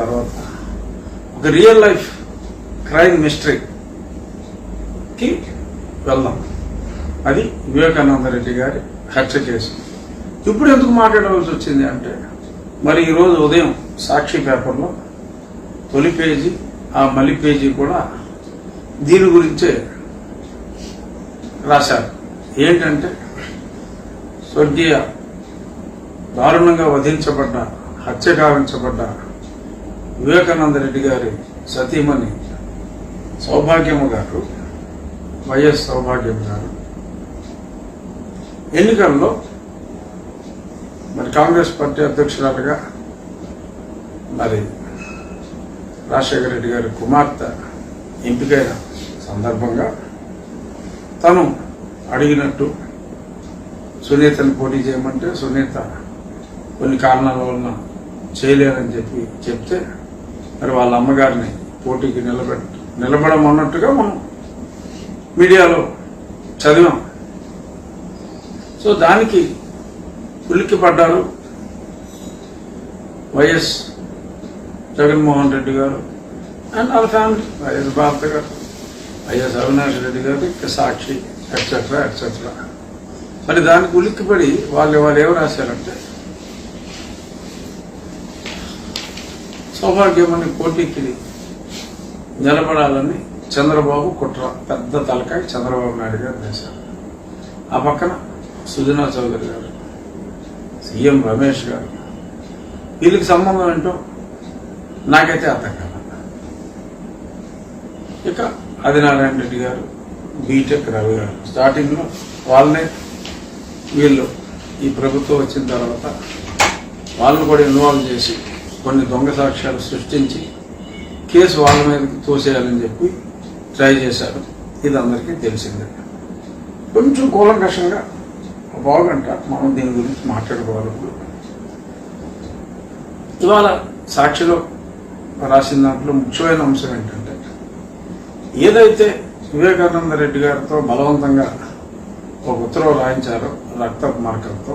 తర్వాత ఒక real life crime మిస్టరీకి వెళ్దాం. అది వివేకానంద రెడ్డి గారి హత్య కేసు. ఇప్పుడు ఎందుకు మాట్లాడవలసి వచ్చింది అంటే మరి ఈరోజు ఉదయం సాక్షి పేపర్లో తొలి పేజీ ఆ మలి పేజీ కూడా దీని గురించే రాశారు. ఏంటంటే స్వర్గీయ దారుణంగా వధించబడ్డ హత్య గావించబడ్డ వివేకానంద రెడ్డి గారి సతీమణి సౌభాగ్యము గారు వైఎస్ సౌభాగ్యం గారు. ఎన్నికల్లో మరి కాంగ్రెస్ పార్టీ అధ్యక్షురాలుగా మరి రాజశేఖర రెడ్డి గారి కుమార్తె ఎంపికైన సందర్భంగా తను అడిగినట్టు సునీతను పోటీ చేయమంటే సునీత కొన్ని కారణాల వలన చేయలేనని చెప్పి చెప్తే మరి వాళ్ళ అమ్మగారిని పోటీకి నిలబెట్ నిలబడమన్నట్టుగా మనం మీడియాలో చదివాం. సో దానికి ఉలిక్కి పడ్డారు వైఎస్ జగన్మోహన్ రెడ్డి గారు అండ్ వాళ్ళ ఫ్యామిలీ వైఎస్ భారత గారు వైఎస్ అవినాష్ రెడ్డి గారు సాక్షి ఎట్సెట్రా ఎట్సెట్రా మరి దానికి ఉలిక్కిపడి వాళ్ళు వాళ్ళు ఏం రాశారంటే సౌభాగ్యమని పోటీకి నిలబడాలని చంద్రబాబు కుట్ర. పెద్ద తలకాయ చంద్రబాబు నాయుడు గారు వేశారు. ఆ పక్కన సుజనా చౌదరి గారు సీఎం రమేష్ గారు. వీళ్ళకి సంబంధం ఏంటో నాకైతే అర్థం కాదు. ఇక ఆదినారాయణ రెడ్డి గారు బీటెక్ రవి గారు. స్టార్టింగ్లో వాళ్ళనే వీళ్ళు ఈ ప్రభుత్వం వచ్చిన తర్వాత వాళ్ళని కూడా ఇన్వాల్వ్ చేసి కొన్ని దొంగ సాక్ష్యాలు సృష్టించి కేసు వాళ్ళ మీద తోసేయాలని చెప్పి ట్రై చేశారు. ఇది అందరికీ తెలిసిందే. కొంచెం కూలంకషంగా బాగంట మనం దీని గురించి మాట్లాడుకోవాలి ఇవాళ సాక్షిలో రాసిన దాంట్లో ముఖ్యమైన అంశం ఏంటంటే ఏదైతే వివేకానంద రెడ్డి గారితో బలవంతంగా ఒక ఉత్తరం రాయించారో రక్త మార్కర్తో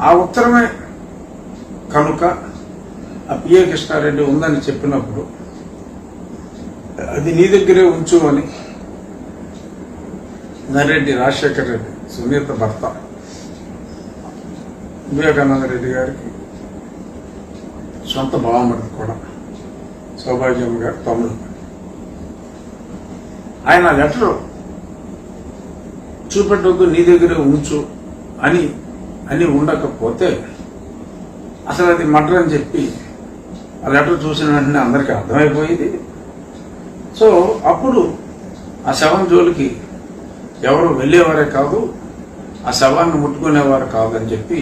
ఆ ఉత్తరమే కనుక ఆ పిఎల్ కృష్ణారెడ్డి ఉందని చెప్పినప్పుడు అది నీ దగ్గరే ఉంచు అని నరెడ్డి రాజశేఖర్ రెడ్డి సునీత భర్త వివేకానంద రెడ్డి గారికి సొంత బావమరిది కూడా సౌభాగ్యం గారు తమ్ముడు. ఆయన లెటర్ చూపెట్టొద్దు నీ దగ్గరే ఉంచు అని అని ఉండకపోతే అసలు అది మటర్ అని చెప్పి ఆ లెటర్ చూసిన వెంటనే అందరికీ అర్థమైపోయింది. సో అప్పుడు ఆ శవం జోలికి ఎవరు వెళ్ళేవారే కాదు ఆ శవాన్ని ముట్టుకునేవారు కాదని చెప్పి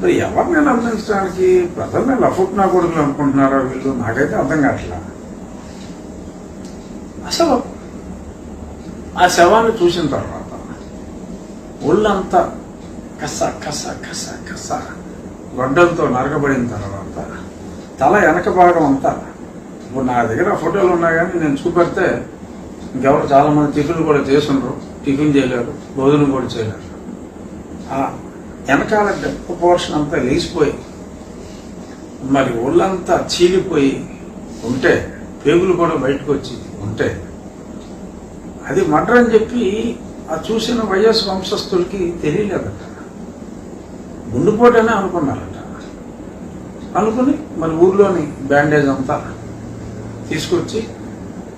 మరి ఎవరిని నమ్మించడానికి ప్రజల్ని లఫుట్నా కొడుకులు అనుకుంటున్నారో వీళ్ళు నాకైతే అర్థం కావట్లా? అసలు ఆ శవాన్ని చూసిన తర్వాత ఒళ్ళంతా కస కస కస కస గొడ్డలతో నరకబడిన తర్వాత తల వెనక భాగం అంతా. ఇప్పుడు నా దగ్గర ఫోటోలు ఉన్నా కానీ నేను చూపెడితే ఇంకెవరు చాలా మంది టిఫిన్ కూడా చేసుండ్రు టిఫిన్ చేయలేరు భోజనం కూడా చేయలేరు. ఆ వెనకాల డెప్ప పోర్షన్ అంతా లేచిపోయి మరి ఒళ్ళంతా చీలిపోయి ఉంటే పేగులు కూడా బయటకు వచ్చి ఉంటే అది మటరని అని చెప్పి ఆ చూసిన వైఎస్ వంశస్థులకి తెలియలేదట గుండెపోటనే అనుకున్నారు. అనుకుని మరి ఊర్లోని బ్యాండేజ్ అంతా తీసుకొచ్చి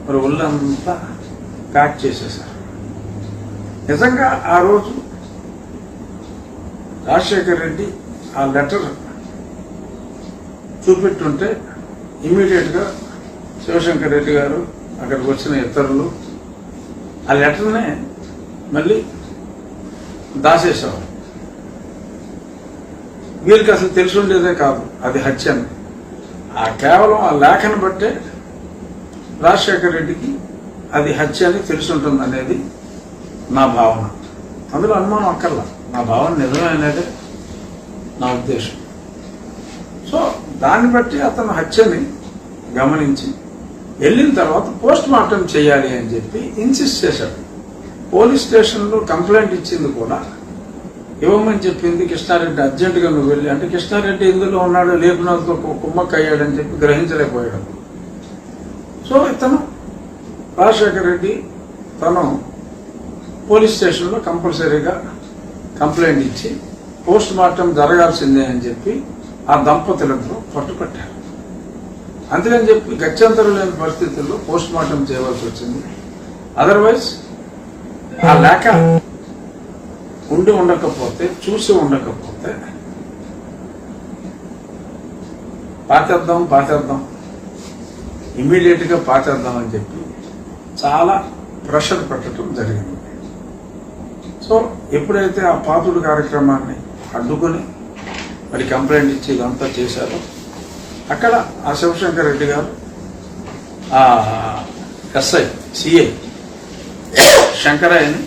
మరి ఒళ్ళంతా ప్యాక్ చేసేసారు నిజంగా ఆ రోజు రాజశేఖర్ రెడ్డి ఆ లెటర్ చూపెట్టుంటే ఇమ్మీడియట్గా శివశంకర్ రెడ్డి గారు అక్కడికి వచ్చిన ఇతరులు ఆ లెటర్నే మళ్ళీ దాసేసేవారు. వీరికి అసలు తెలిసి ఉండేదే కాదు. అది హత్య. అని ఆ కేవలం ఆ లేఖను బట్టే రాజశేఖర్ రెడ్డికి అది హత్య అని తెలిసి ఉంటుంది అనేది నా భావన. అందులో అనుమానం అక్కర్లా. నా భావన నిజమే అనేదే నా ఉద్దేశం. సో దాన్ని బట్టి అతను హత్యని గమనించి వెళ్ళిన తర్వాత పోస్ట్ మార్టం చేయాలి అని చెప్పి ఇన్సిస్ట్ చేశాడు. పోలీస్ స్టేషన్లో కంప్లైంట్ ఇచ్చింది కూడా ఇవ్వమని చెప్పింది కృష్ణారెడ్డి. అర్జెంటుగా నువ్వు వెళ్ళి అంటే కృష్ణారెడ్డి ఇందులో ఉన్నాడు లేపినందుకు కుమ్మక్క అయ్యాడని చెప్పి గ్రహించలేకపోయాడు. సో ఇతను రాజశేఖర రెడ్డి తను పోలీస్ స్టేషన్లో కంపల్సరీగా కంప్లైంట్ ఇచ్చి పోస్ట్ మార్టం జరగాల్సిందే అని చెప్పి ఆ దంపతులకు పట్టుపట్టారు. అందుకని చెప్పి గత్యంతరం లేని పరిస్థితుల్లో పోస్ట్ మార్టం చేయవలసి వచ్చింది. అదర్వైజ్ ఆ లేఖ ఉండి ఉండకపోతే చూసి ఉండకపోతే పాతేద్దాం పాతేద్దాం. ఇమీడియట్గా పాతేద్దాం అని చెప్పి చాలా ప్రెషర్ పెట్టడం జరిగింది. సో ఎప్పుడైతే ఆ పాతుడు కార్యక్రమాన్ని అడ్డుకొని మరి కంప్లైంట్ ఇచ్చి ఇదంతా చేశారో అక్కడ ఆ శివశంకర్ రెడ్డి గారు ఆ ఎస్ఐ సిఐ శంకరయ్యని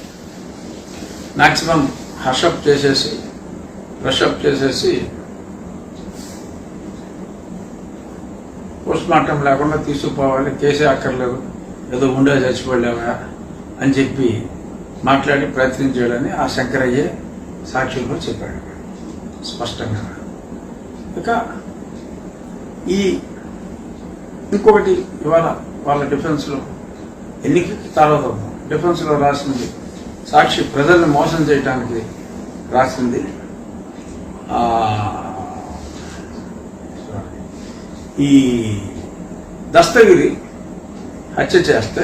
మాక్సిమం హర్షప్ చేసేసి రషప్ చేసేసి పోస్ట్ మార్టం లేకుండా తీసుకుపోవాలి కేసే అక్కర్లేదు ఏదో ఉండే చచ్చిపోలేవా అని చెప్పి మాట్లాడి ప్రయత్నం చేయాలని ఆ శంకరయ్యే సాక్షుల్లో చెప్పాడు. స్పష్టంగా. ఇక ఈ ఇంకొకటి ఇవాళ వాళ్ళ డిఫెన్స్లో ఎన్నికకి తాళవుతాం డిఫెన్స్లో రాసింది సాక్షి ప్రజల్ని మోసం చేయడానికి రాసింది. ఈ దస్తగిరి హత్య చేస్తే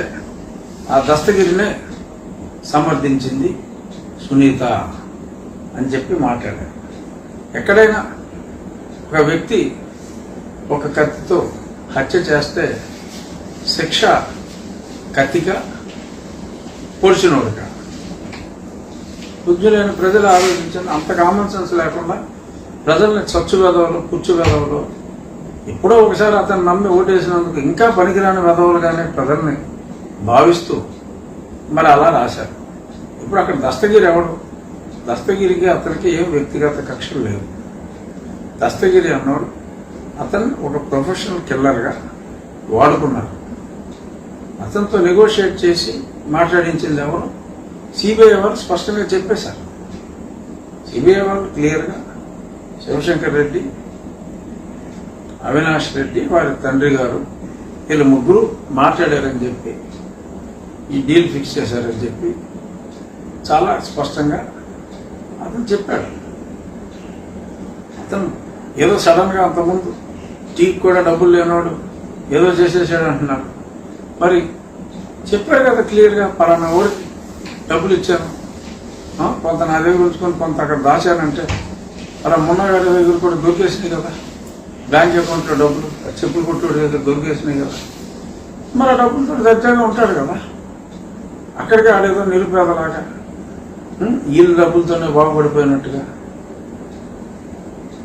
ఆ దస్తగిరినే సమర్థించింది సునీత అని చెప్పి మాట్లాడారు. ఎక్కడైనా ఒక వ్యక్తి ఒక కత్తితో హత్య చేస్తే శిక్ష కత్తిగా పొడిచినోడుగా బుద్ధులైన ప్రజలు ఆలోచించండి. అంత కామన్ సెన్స్ లేకుండా ప్రజల్ని చచ్చు వెదవలు పుచ్చు వెదవలు ఎప్పుడో ఒకసారి అతను నమ్మి ఓటేసినందుకు ఇంకా పనికిరాని వెదవలుగానే ప్రజల్ని భావిస్తూ మరి అలా రాశారు. ఇప్పుడు అక్కడ దస్తగిరి ఎవడు? దస్తగిరికి అతనికి ఏం వ్యక్తిగత కక్షలు లేవు. దస్తగిరి అన్నాడు అతన్ని ఒక ప్రొఫెషనల్ కిల్లర్గా వాడుకున్నారు. అతనితో నెగోషియేట్ చేసి మాట్లాడించింది ఎవరు? సిబిఐ వాళ్ళు స్పష్టంగా చెప్పేశారు. సిబిఐ వాళ్ళు క్లియర్గా శివశంకర్ రెడ్డి అవినాష్ రెడ్డి వారి తండ్రి గారు వీళ్ళు ముగ్గురు మాట్లాడారని చెప్పి ఈ డీల్ ఫిక్స్ చేశారని చెప్పి చాలా స్పష్టంగా అతను చెప్పాడు. అతను ఏదో సడన్గా అంతకుముందు టీకి కూడా డబ్బులు లేనివాడు ఏదో చేసేసాడు అంటున్నాడు. మరి చెప్పాడు కదా క్లియర్గా పలానా ఊరికి డబ్బులు ఇచ్చాను. కొంత నా దగ్గర ఉంచుకొని కొంత అక్కడ దాచానంటే అలా మున్నగాడి దగ్గర కూడా దొరికేసినాయి కదా. బ్యాంక్ అకౌంట్లో డబ్బులు చెప్పులు కొట్టుడు దగ్గర దొరికేసినాయి కదా. మరి ఆ డబ్బులతో దర్జాగా ఉంటాడు కదా. అక్కడికి ఆడేదో నిరుపేదలాగా వీళ్ళ డబ్బులతోనే బాగుపడిపోయినట్టుగా.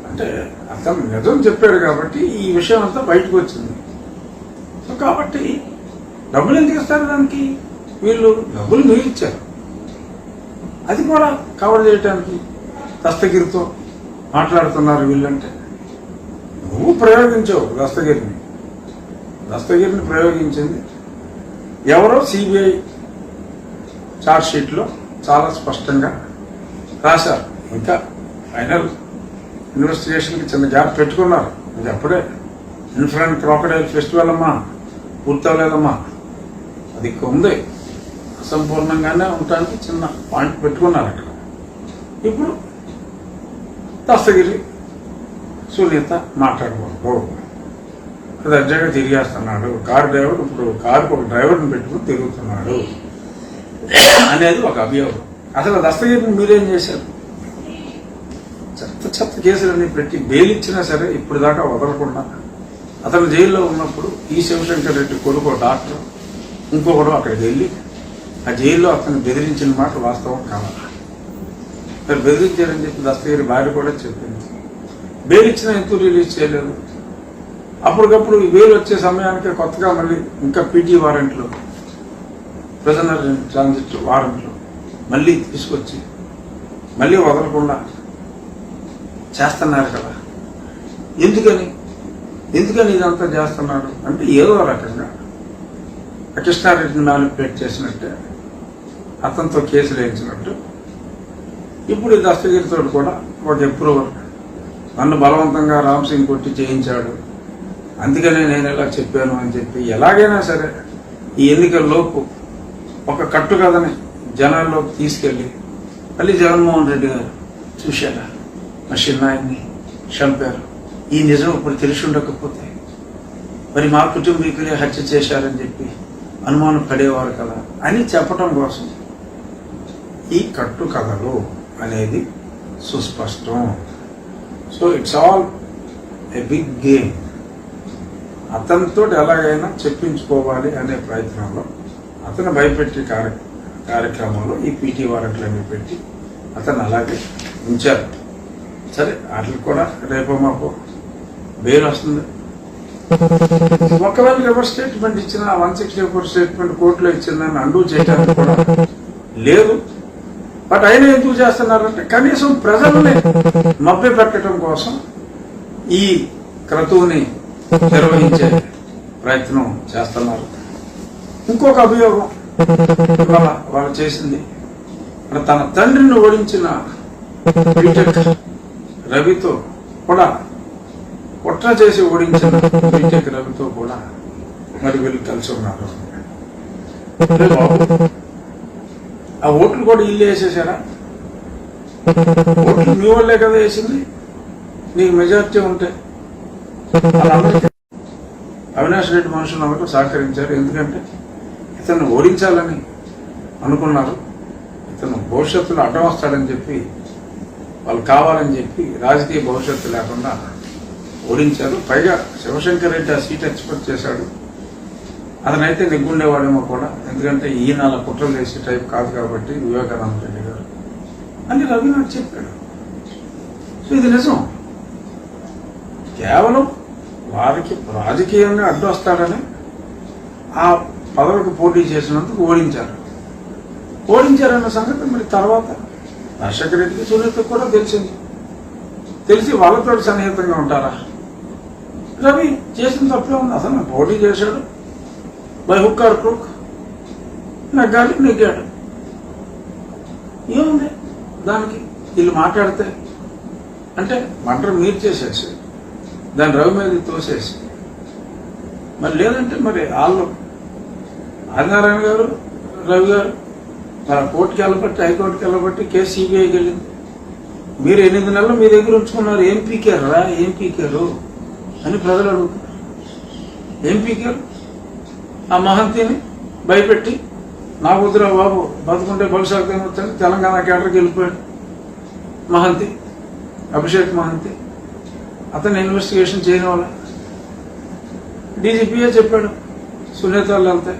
అంటే అతను నిజం చెప్పాడు కాబట్టి ఈ విషయం అంతా బయటకు వచ్చింది. సో కాబట్టి డబ్బులు ఎందుకు ఇస్తారు దానికి? వీళ్ళు డబ్బులు మీరు ఇచ్చారు అది కూడా కవర్ చేయడానికి దస్తగిరితో మాట్లాడుతున్నారు వీళ్ళంటే. నువ్వు ప్రయోగించావు దస్తగిరిని. దస్తగిరిని ప్రయోగించింది ఎవరో సిబిఐ చార్జ్షీట్లో చాలా స్పష్టంగా రాశారు. ఇంకా ఫైనల్ ఇన్వెస్టిగేషన్కి చిన్న గ్యాప్ పెట్టుకున్నారు. ఇది అప్పుడే ఇన్ఫ్రాంట్ క్రాకడైల్ ఫెస్టివల్ అమ్మా. పూర్తవలేదమ్మా. అది ఉంది సంపూర్ణంగానే ఉండటానికి చిన్న పాయింట్ పెట్టుకున్నారు అక్కడ. ఇప్పుడు దస్తగిరి సునీత మాట్లాడుకోకూడదు దర్జాగా అర్జెంట్గా తిరిగేస్తున్నాడు కారు డ్రైవర్ ఇప్పుడు కారుకు ఒక డ్రైవర్ని పెట్టుకుని తిరుగుతున్నాడు అనేది ఒక అభియోగం. అసలు దస్తగిరిని మీరేం చేశారు? చెత్త చెత్త కేసులన్నీ పెట్టి బెయిల్ ఇచ్చినా సరే ఇప్పుడు దాకా వదలకుండా అతను జైల్లో ఉన్నప్పుడు ఈ శివశంకర్ రెడ్డి కొడుకు డాక్టర్ ఇంకొకడు అక్కడికి వెళ్ళి ఆ జైల్లో అతను బెదిరించిన మాట వాస్తవం కావాలి మరి బెదిరించారని చెప్పి దస్తగిరి భార్య కూడా చెప్పింది. బెయిల్ ఎంతో ఎందుకు రిలీజ్ చేయలేదు? అప్పటికప్పుడు వేలు బెయిల్ వచ్చే సమయానికి కొత్తగా మళ్ళీ ఇంకా పీటీ వారెంట్లో ప్రిజనర్ ట్రాన్సిట్ వారెంట్లో మళ్ళీ తీసుకొచ్చి మళ్ళీ వదలకుండా చేస్తున్నారు కదా. ఎందుకని? ఎందుకని ఇదంతా చేస్తున్నాడు? అంటే ఏదో రకంగా కృష్ణారెడ్డిని మ్యానిపులేట్ చేసినట్టే. అతనితో కేసులు వేయించినట్టు. ఇప్పుడు ఈ దస్తగిరితో కూడా ఒక ఎప్రూవర్ నన్ను బలవంతంగా రామ్ సింగ్ కొట్టి చేయించాడు. అందుకనే నేను ఇలా చెప్పాను అని చెప్పి ఎలాగైనా సరే ఈ ఎన్నికల్లోపు ఒక కట్టు కథని జనాల్లోకి తీసుకెళ్ళి మళ్ళీ జగన్మోహన్ రెడ్డి గారు చూశారా? మా చిన్నాయన్ని చంపారు. ఈ నిజం ఇప్పుడు తెలిసి ఉండకపోతే మరి మా కుటుంబీకులే హత్య చేశారని చెప్పి అనుమానం పడేవారు కదా అని చెప్పటం కోసం. ఈ కట్టు కథలు అనేది సుస్పష్టం. So it's all a big game అతనితో ఎలాగైనా చెప్పించుకోవాలి అనే ప్రయత్నంలో అతను భయపెట్టి కార్య కార్యక్రమంలో ఈ పీటీ వారెంట్లన్నీ పెట్టి అతను అలాగే ఉంచారు. సరే వాటికి కూడా రేపో మాపో బెయిల్ వస్తుంది. ఒకవేళ రివర్స్ స్టేట్మెంట్ ఇచ్చిన వన్ సిక్స్టీ ఫోర్ స్టేట్మెంట్ కోర్టులో ఇచ్చిందని అండూ చేయడానికి కూడా లేదు. బట్ ఆయన ఎందుకు చేస్తున్నారంటే కనీసం ప్రజల్ని మభ్య పెట్టడం కోసం ఈ క్రతువుని నిర్వహించే ప్రయత్నం చేస్తున్నారు. ఇంకొక అభియోగం ఇవాళ వాళ్ళు చేసింది. తన తండ్రిని ఓడించిన బీటెక్ రవితో కూడా కుట్ర చేసి ఓడించిన బీటెక్ రవితో కూడా మరి వీళ్ళు కలిసి ఉన్నారు. ఆ ఓట్లు కూడా ఇల్లు వేసేసారా? ఓట్లు మీ వాళ్ళే కదా వేసింది? నీకు మెజార్టీ ఉంటే. అవినాష్ రెడ్డి మనుషులందరూ సహకరించారు. ఎందుకంటే ఇతను ఓడించాలని అనుకున్నారు. ఇతను భవిష్యత్తులో అడ్డం వస్తాడని చెప్పి వాళ్ళు కావాలని చెప్పి రాజకీయ భవిష్యత్తు లేకుండా ఓడించారు. పైగా శివశంకర్ రెడ్డి ఆ సీట్ ఎక్స్పెక్ట్ చేశాడు. అతనైతే నెగ్గుండేవాడేమో కూడా. ఎందుకంటే ఈయన అలా కుట్రలు చేసే టైప్ కాదు కాబట్టి వివేకానంద రెడ్డి గారు. అని రవి చెప్పాడు. సో ఇది నిజం. కేవలం వారికి రాజకీయంగా అడ్డొస్తాడని ఆ పదవికి పోటీ చేసినందుకు ఓడించారు. ఓడించారన్న సంగతి మరి తర్వాత దర్శక రెడ్డికి సునీతకు కూడా తెలిసింది. తెలిసి వాళ్ళతో సన్నిహితంగా ఉంటారా? రవి చేసిన తప్పే ఉంది. అసలు పోటీ చేశాడు. బై హుక్ ఆర్ క్రూక్ గాలి నెగ్గాడు. ఏముంది? దానికి వీళ్ళు మాట్లాడితే అంటే మంటలు మీరు చేసేసి దాన్ని రవి మీద తోసేసి మరి లేదంటే మరి వాళ్ళు ఆదినారాయణ గారు రవి గారు మరి కోర్టుకి వెళ్ళబట్టి హైకోర్టుకి వెళ్ళబట్టి కేసు సిబిఐకి వెళ్ళింది. మీరు ఎనిమిది నెలలు మీ దగ్గర ఉంచుకున్నారు. ఏం పీకారు రా? ఏం పీకారు? అని ప్రజలు అడుగుతారు ఏం పీకారు? ఆ మహంతిని భయపెట్టి నా వద్దురా బాబు బతుకుంటే భవిష్యత్తు ఏమవుతుంది తెలంగాణ కేటర్కి వెళ్ళిపోయాడు. మహంతి అభిషేక్ మహంతి. అతను ఇన్వెస్టిగేషన్ చేయని వాళ్ళ డీజీపీఏ చెప్పాడు సునీత వెళ్తాయి.